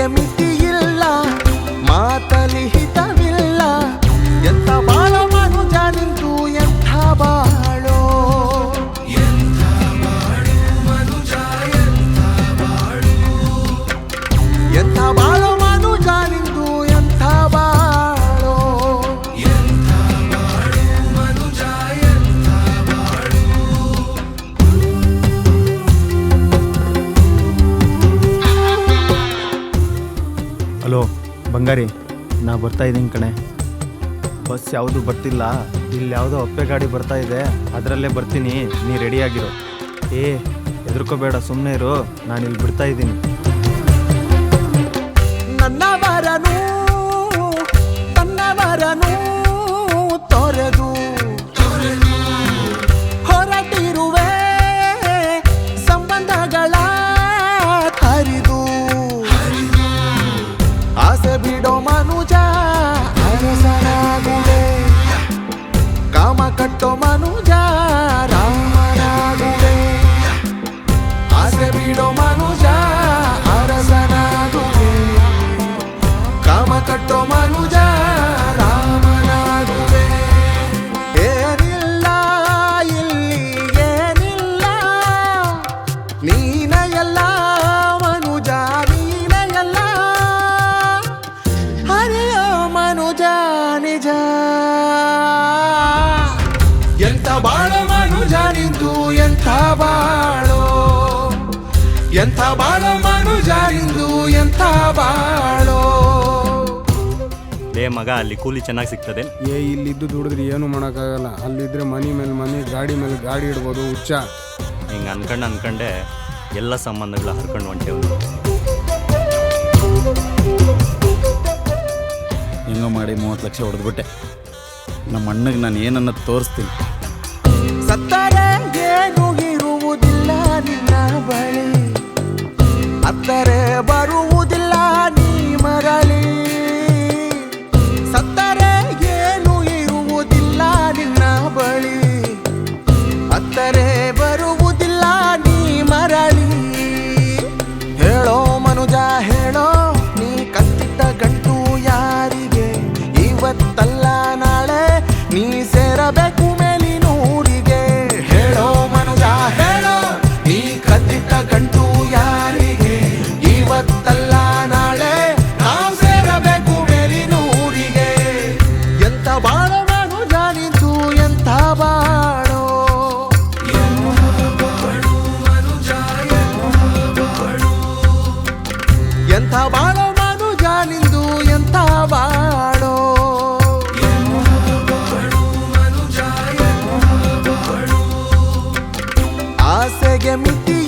que mi tío hello, ಬಂಗಾರಿ, ನಾ ಬರ್ತಾ ಇದ್ದೀನಿ ಕಣೆ. ಬಸ್ ಯಾವುದು ಬರ್ತಿಲ್ಲ, ಇಲ್ಲಿ ಯಾವುದೋ ಅಪ್ಪೆ ಗಾಡಿ ಬರ್ತಾ ಇದೆ, ಅದರಲ್ಲೇ ಬರ್ತೀನಿ, ನೀ ರೆಡಿಯಾಗಿರು ಏ, ಹೆದರ್ಕೋಬೇಡ ಸುಮ್ಮನೆ ಇರು, ನಾನು ಇಲ್ಲಿ ಬಿಡ್ತಾ ಇದ್ದೀನಿ. ನನ್ನವರನು ನನ್ನ ತೊರೆದು కట్టో మనుజారా ಎಂಥ ಬಾಳ ಮನುಜ ಇಂದು ಎಂಥ ಬಾಳೋ. ಲೇ ಮಗ ಅಲ್ಲಿ ಕೂಲಿ ಚೆನ್ನಾಗಿ ಸಿಗ್ತದೆ. ಏ ಇಲ್ಲಿದ್ದು ದುಡಿದ್ರೆ ಏನು ಮಾಡೋಕ್ಕಾಗಲ್ಲ. ಅಲ್ಲಿದ್ರೆ ಮನಿ ಮೇಲೆ ಮನೆ ಗಾಡಿ ಮೇಲೆ ಗಾಡಿ ಇಡ್ಬೋದು ಹುಚ್ಚ. ಹಿಂಗೆ ಅನ್ಕಂಡು ಅನ್ಕಂಡೆ ಎಲ್ಲ ಸಂಬಂಧಗಳ ಹರ್ಕೊಂಡು ಹೊಂಟೇವು ಹೆಂಗೋ ಮಾಡಿ ಮೂವತ್ತು ಲಕ್ಷ ಹೊಡೆದ್ಬಿಟ್ಟೆ. ನಮ್ಮ ಅಣ್ಣಗೆ ನಾನು ಏನನ್ನ ತೋರಿಸ್ತೀನಿ. Miserable. empty